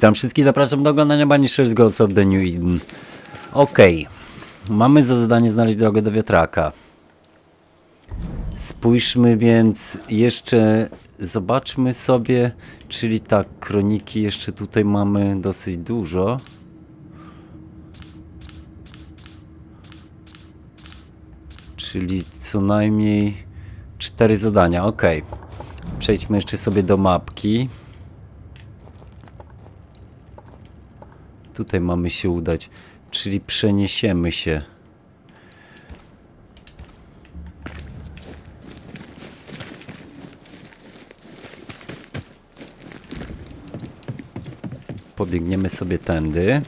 Witam wszystkich, zapraszam do oglądania Banishers Ghosts of the New Eden. Okej, mamy za zadanie znaleźć drogę do wiatraka. Spójrzmy więc jeszcze, zobaczmy sobie, czyli tak, kroniki jeszcze tutaj mamy dosyć dużo. Czyli co najmniej cztery zadania, ok. Przejdźmy jeszcze sobie do mapki. Tutaj mamy się udać, czyli przeniesiemy się. Pobiegniemy sobie tędy.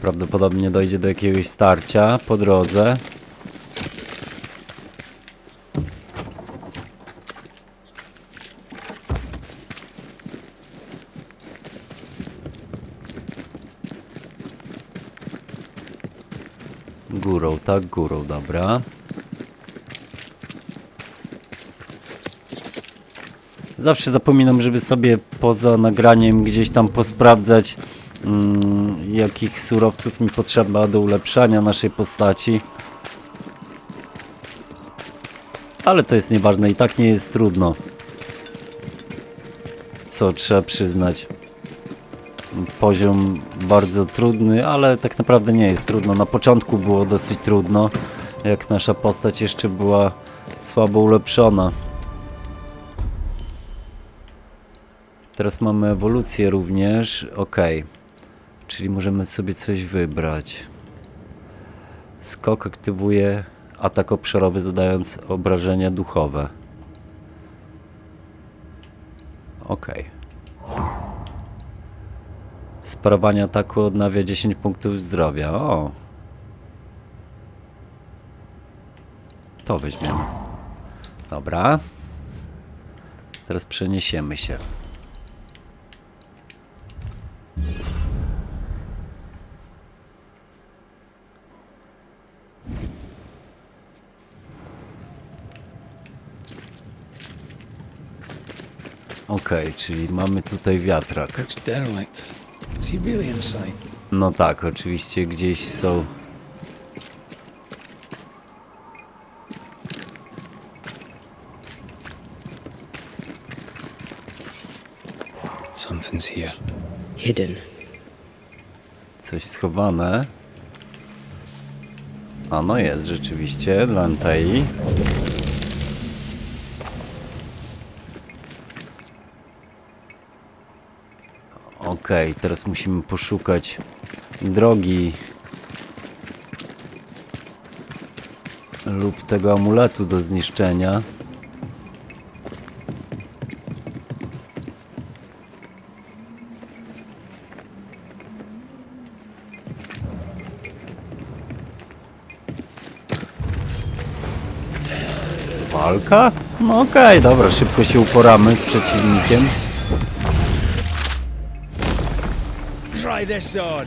Prawdopodobnie dojdzie do jakiegoś starcia po drodze. Górą, tak, górą, dobra. Zawsze zapominam, żeby sobie poza nagraniem gdzieś tam posprawdzać, mm, jakich surowców mi potrzeba do ulepszania naszej postaci. Ale to jest nieważne, i tak nie jest trudno. Co trzeba przyznać. Poziom bardzo trudny, ale tak naprawdę nie jest trudno. Na początku było dosyć trudno, jak nasza postać jeszcze była słabo ulepszona. Teraz mamy ewolucję również. Ok. Czyli możemy sobie coś wybrać. Skok aktywuje atak obszarowy, zadając obrażenia duchowe. Ok. Sparowanie ataku odnawia 10 punktów zdrowia. O! To weźmiemy. Dobra. Teraz przeniesiemy się. Okej, czyli mamy tutaj wiatrak. No tak, oczywiście gdzieś są. Something's here. hidden. coś schowane. A no jest rzeczywiście, Lantei. Okej, teraz musimy poszukać drogi lub tego amuletu do zniszczenia. Walka? No okej, dobra, szybko się uporamy z przeciwnikiem. Try this on.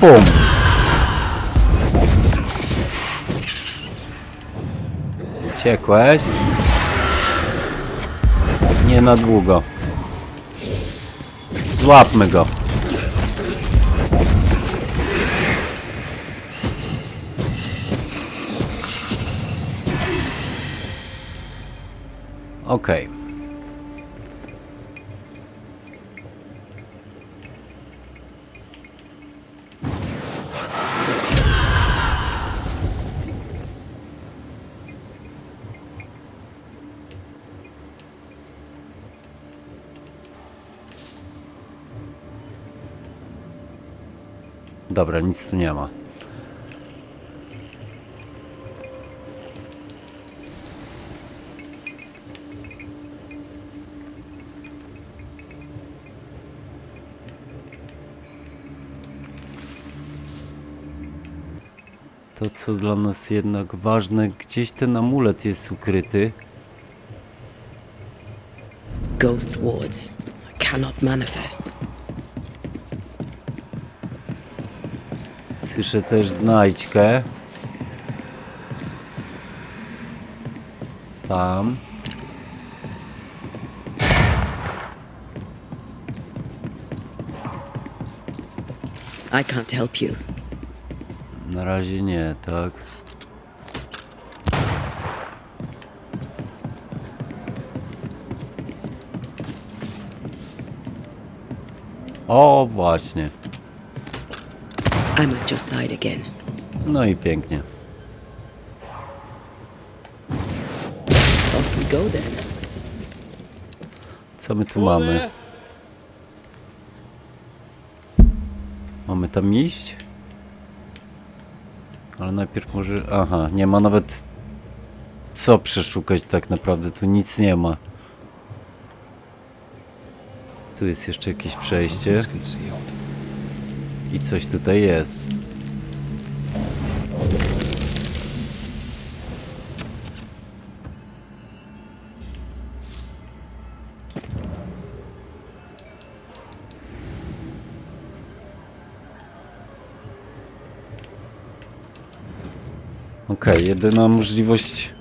Bum! Uciekłeś? Nie na długo. Złapmy go. Okej. Dobra, nic tu nie ma. To co dla nas jednak ważne, gdzieś ten amulet jest ukryty. ghost wards. Cannot manifest. Słyszę też znajdźkę. Tam. I can't help you. Na razie nie, tak. O, właśnie. I'm at your side again. No i pięknie. Off we go then. Co my tu mamy? Mamy tam iść? Ale najpierw może... Aha, nie ma nawet co przeszukać tak naprawdę, tu nic nie ma. Tu jest jeszcze jakieś przejście i coś tutaj jest. Okej, jedyna możliwość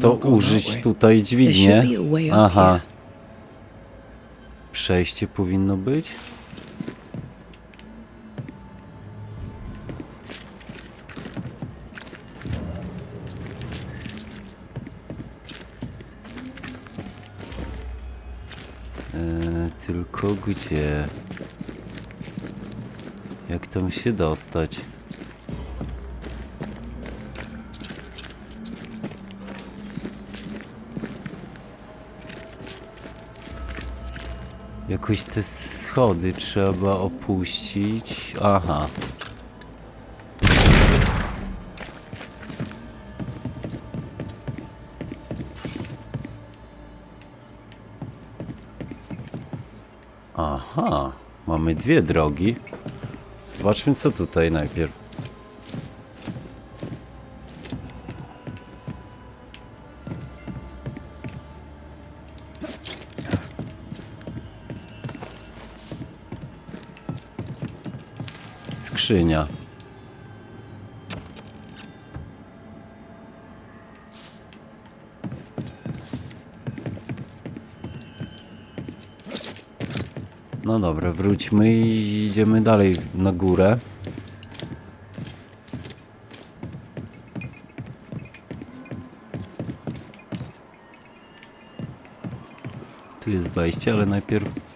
to użyć tutaj dźwignię. Aha. Przejście powinno być. Eee, tylko gdzie? Jak tam się dostać? Jakoś te schody trzeba opuścić. Aha. Aha, mamy dwie drogi. Zobaczmy co tutaj najpierw. Skrzynia. No dobra, wróćmy i idziemy dalej na górę. Tu jest wejście, ale najpierw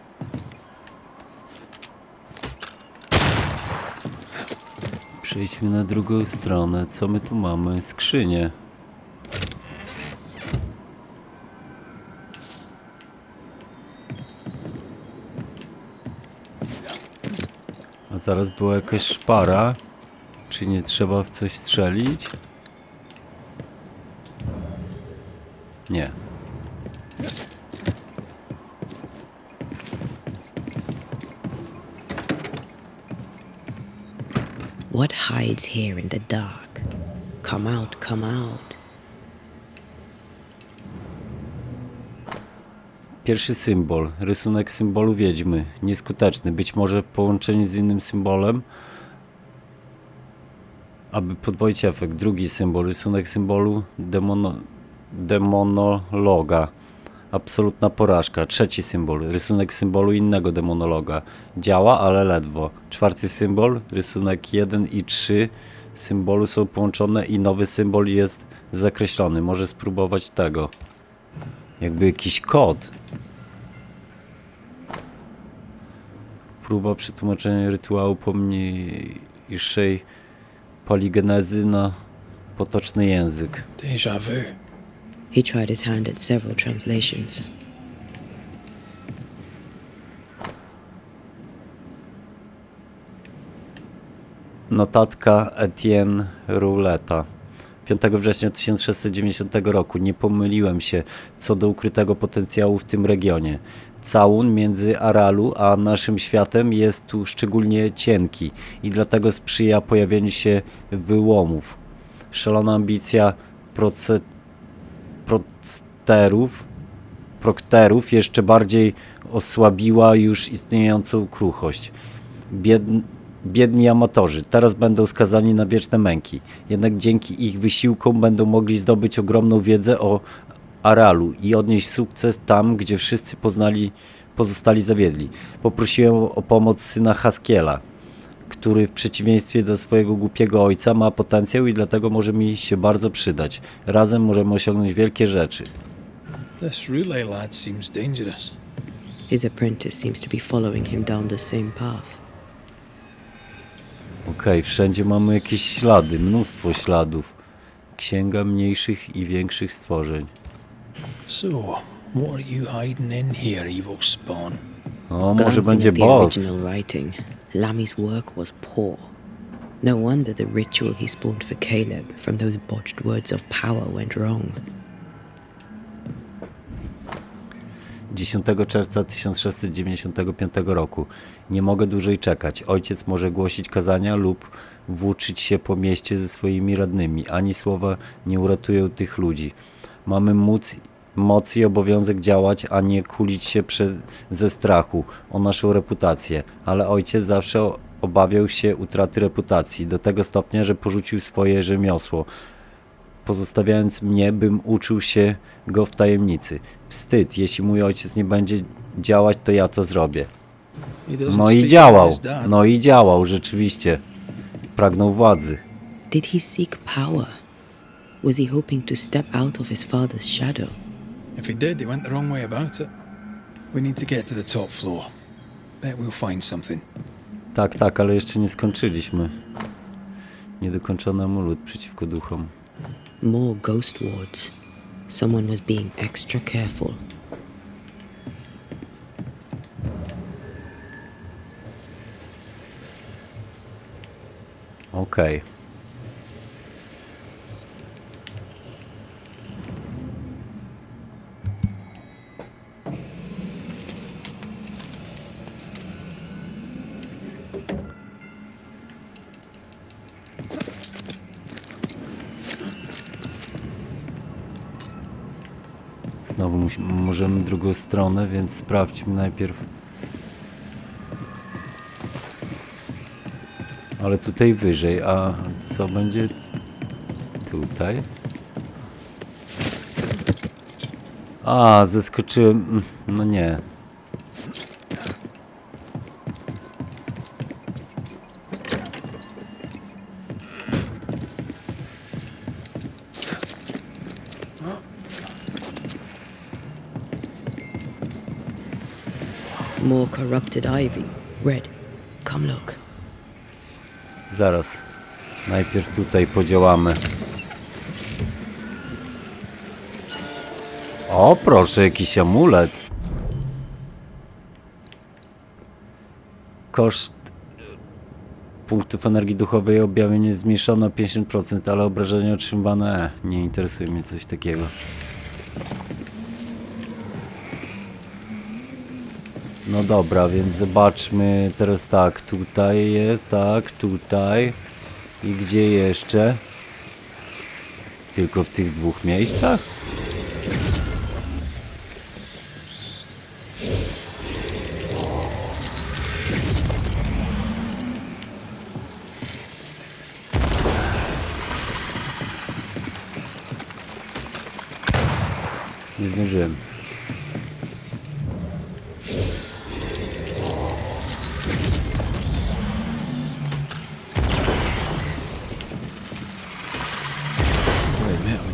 Przejdźmy na drugą stronę. Co my tu mamy? Skrzynię. A zaraz była jakaś szpara. Czy nie trzeba w coś strzelić? Nie. What hides here in the dark? Come out, come out. Pierwszy symbol, rysunek symbolu wiedźmy, nieskuteczny, być może w połączeniu z innym symbolem, aby podwoić efekt. Drugi symbol, rysunek symbolu demono, demonologa, absolutna porażka. Trzeci symbol, rysunek symbolu innego demonologa, działa, ale ledwo. Czwarty symbol, rysunek 1 i 3 symbolu są połączone i nowy symbol jest zakreślony. Może spróbować tego. Jakby jakiś kod. Próba przetłumaczenia rytuału pomniejszej poligenezy na potoczny język. Deja vu. He tried his hand at several translations. Notatka Etienne Rouleta. 5 września 1690 roku. Nie pomyliłem się co do ukrytego potencjału w tym regionie. Całun między Aralu a naszym światem jest tu szczególnie cienki i dlatego sprzyja pojawieniu się wyłomów. Szalona ambicja prosterów prokterów jeszcze bardziej osłabiła już istniejącą kruchość. Biedn, biedni amatorzy teraz będą skazani na wieczne męki, jednak dzięki ich wysiłkom będą mogli zdobyć ogromną wiedzę o Aralu i odnieść sukces tam, gdzie wszyscy poznali, pozostali zawiedli. Poprosiłem o pomoc syna Haskiela, który w przeciwieństwie do swojego głupiego ojca ma potencjał i dlatego może mi się bardzo przydać. Razem możemy osiągnąć wielkie rzeczy. This relay lad seems dangerous. His apprentice seems to be following him down the same path. Okej, wszędzie mamy jakieś ślady, mnóstwo śladów. Księga mniejszych i większych stworzeń. So, what are you hiding in here, evil spawn? O, może Glancing będzie at the boss. original writing, Lammy's work was poor. No wonder the ritual he spawned for Caleb from those botched words of power went wrong. 10 czerwca 1695 roku. Nie mogę dłużej czekać. Ojciec może głosić kazania lub włóczyć się po mieście ze swoimi radnymi. Ani słowa nie uratują tych ludzi. Mamy móc, moc i obowiązek działać, a nie kulić się prze, ze strachu o naszą reputację. Ale ojciec zawsze obawiał się utraty reputacji do tego stopnia, że porzucił swoje rzemiosło pozostawiając mnie, bym uczył się go w tajemnicy. Wstyd, jeśli mój ojciec nie będzie działać, to ja to zrobię. No i działał, dad. no i działał, rzeczywiście. Pragnął władzy. Did he seek power? Was he hoping to step out of his father's shadow? If he did, he went the wrong way about it. We need to get to the top floor. Bet we'll find something. Tak, tak, ale jeszcze nie skończyliśmy. Niedokończony amulet przeciwko duchom. More ghost wards. Someone was being extra careful. Okej. Znowu drugą stronę, więc sprawdźmy najpierw. Ale tutaj wyżej, a co będzie tutaj? A, zeskoczyłem. mm, No nie. Corrupted ivy. Red, come look. Zaraz. Najpierw tutaj podziałamy. O, proszę, jakiś amulet. Koszt punktów energii duchowej objawienie zmniejszono o 50%, ale obrażenia otrzymane, e, nie interesuje mnie coś takiego. No dobra, więc zobaczmy teraz tak, tutaj jest, tak, tutaj i gdzie jeszcze? Tylko w tych dwóch miejscach?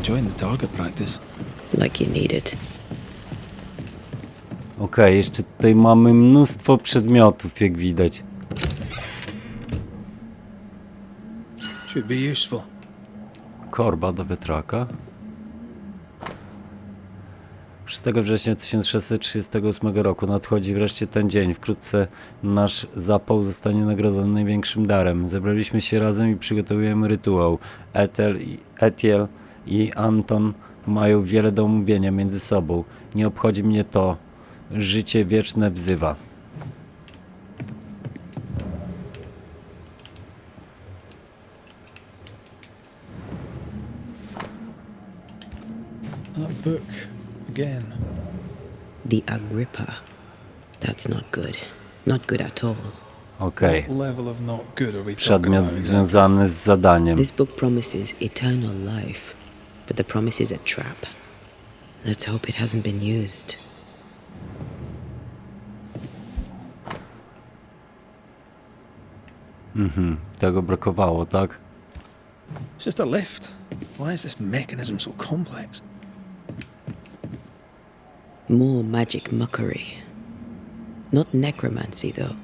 Enjoying the target practice. Like you need it. Okej, jeszcze tutaj mamy mnóstwo przedmiotów, jak widać. Should be useful. Korba do wiatraka. 6 września 1638 roku nadchodzi wreszcie ten dzień. Wkrótce nasz zapał zostanie nagrodzony największym darem. Zebraliśmy się razem i przygotowujemy rytuał. Ethel i, Etiel i Anton mają wiele do omówienia między sobą. Nie obchodzi mnie to. Życie wieczne wzywa. That book, again. The Agrippa. That's not good. Not good at all. Okej. What level of not good are we talking Przedmiot about? związany z zadaniem. This book promises eternal life, but the promise is a trap. Let's hope it hasn't been used. Mm-hmm. Tego brakowało, tak? It's just a lift. Why is this mechanism so complex? More magic muckery. Not necromancy, though.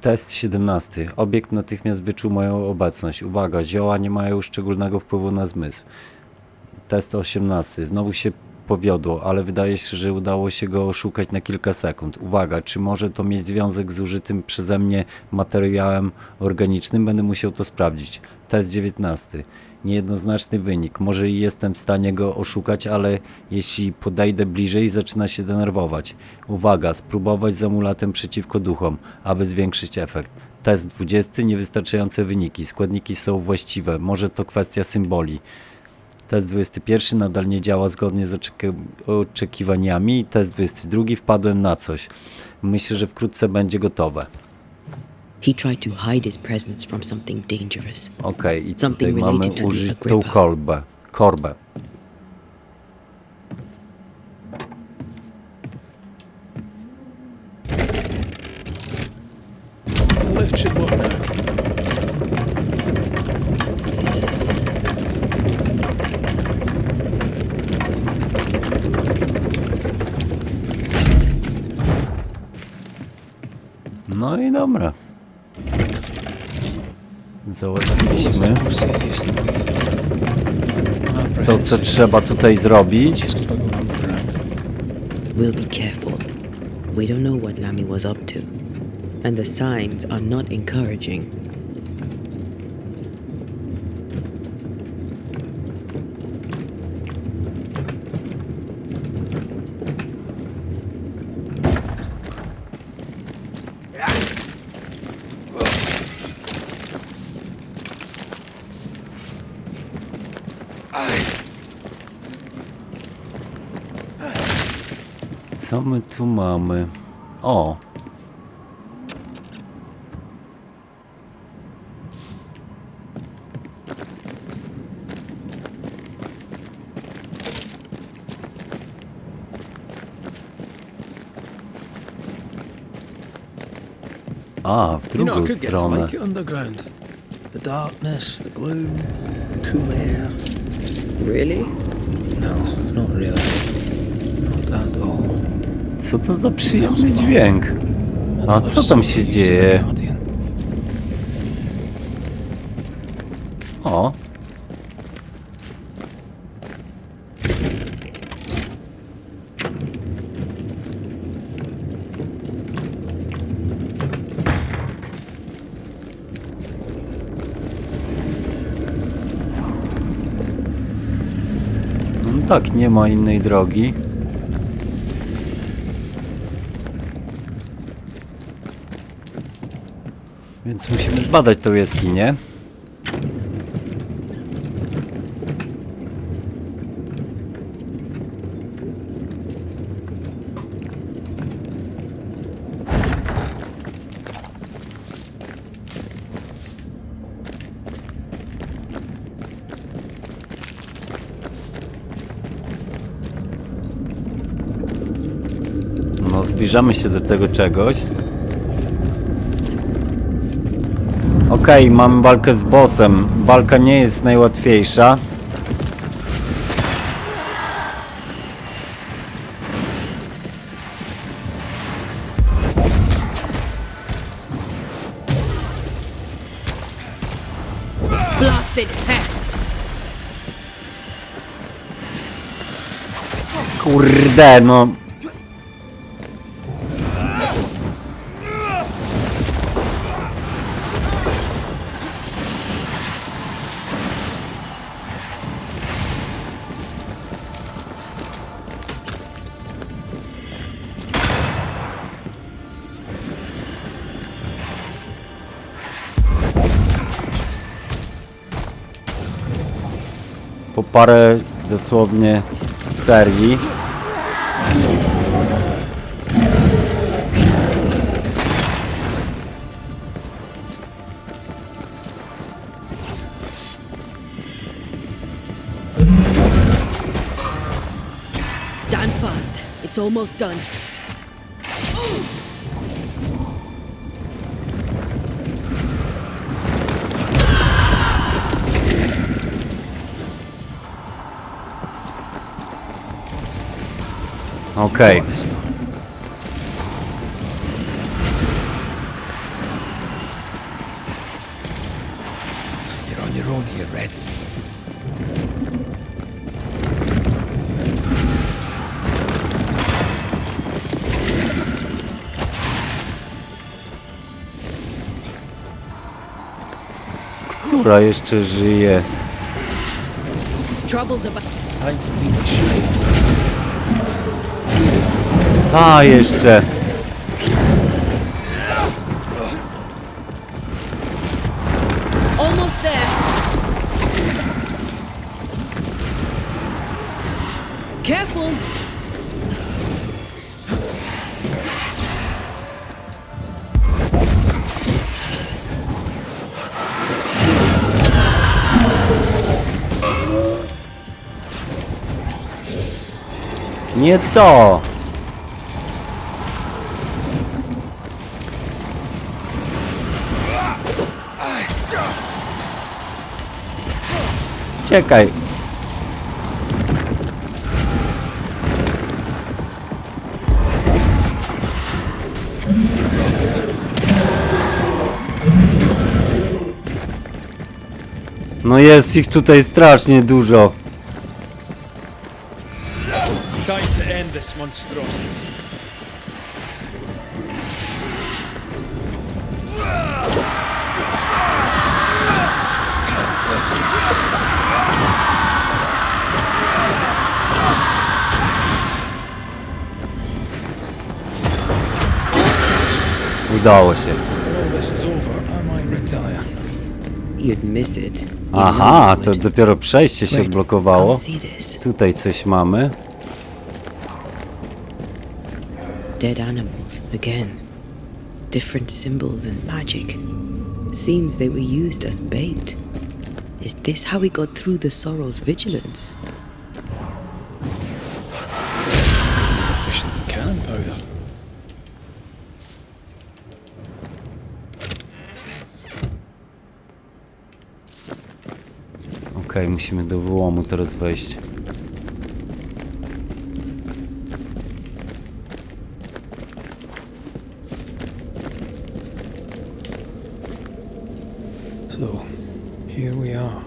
Test 17. Obiekt natychmiast wyczuł moją obecność. Uwaga, zioła nie mają szczególnego wpływu na zmysł. Test 18. Znowu się powiodło, ale wydaje się, że udało się go oszukać na kilka sekund. Uwaga, czy może to mieć związek z użytym przeze mnie materiałem organicznym? Będę musiał to sprawdzić. Test 19. Niejednoznaczny wynik. Może i jestem w stanie go oszukać, ale jeśli podejdę bliżej, zaczyna się denerwować. Uwaga, spróbować z amulatem przeciwko duchom, aby zwiększyć efekt. Test 20. Niewystarczające wyniki. Składniki są właściwe. Może to kwestia symboli. Test 21 nadal nie działa zgodnie z oczeki- oczekiwaniami. Test 22 wpadłem na coś. Myślę, że wkrótce będzie gotowe. He tried to hide his presence from something dangerous. Okej, i Something tutaj mamy related to the użyć tą Agrippa. korbę. Korbę. To, co trzeba tutaj zrobić. We'll be careful. We don't know what Lamy was up to, and the signs are not encouraging. My tu mamy? O! A, w You know, I drugą could get to stronę. it underground. The darkness, the gloom, the cool air. Really? No, not really. Not at all. Co to za przyjemny dźwięk? A co tam się dzieje? O! No tak, nie ma innej drogi. Więc musimy zbadać tą jaskinię. No, zbliżamy się do tego czegoś. Okej, mamy walkę z bossem. Walka nie jest najłatwiejsza. Blasted pest! Kurde, no. Parę dosłownie serii. Stand fast. It's almost done. Okej. You're on your own here, Red. Która jeszcze żyje? Trouble's about. Time for me to Ta jeszcze. Nie to! Czekaj. No jest ich tutaj strasznie dużo. Miss it. You Aha, to dopiero przejście się odblokowało. Tutaj coś mamy. Dead animals again. Different symbols and magic. Seems they were used as bait. Is this how we got through the Sorrow's vigilance? More efficient than cannon powder. Okej, musimy do wyłomu teraz wejść. So, here we are.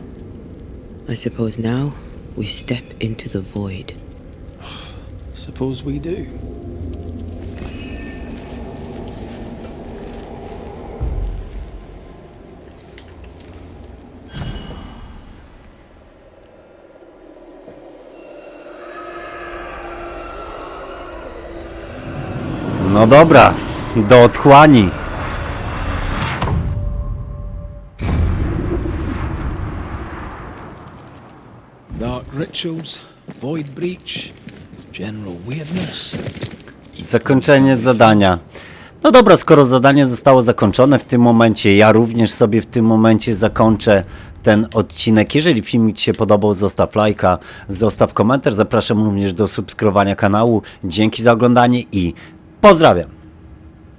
I suppose now we step into the void. Suppose we do. No dobra, do otchłani. Void breach, general weirdness. Zakończenie zadania. No dobra, skoro zadanie zostało zakończone w tym momencie, ja również sobie w tym momencie zakończę ten odcinek. Jeżeli filmik Ci się podobał, zostaw lajka, zostaw komentarz. Zapraszam również do subskrybowania kanału. Dzięki za oglądanie i pozdrawiam.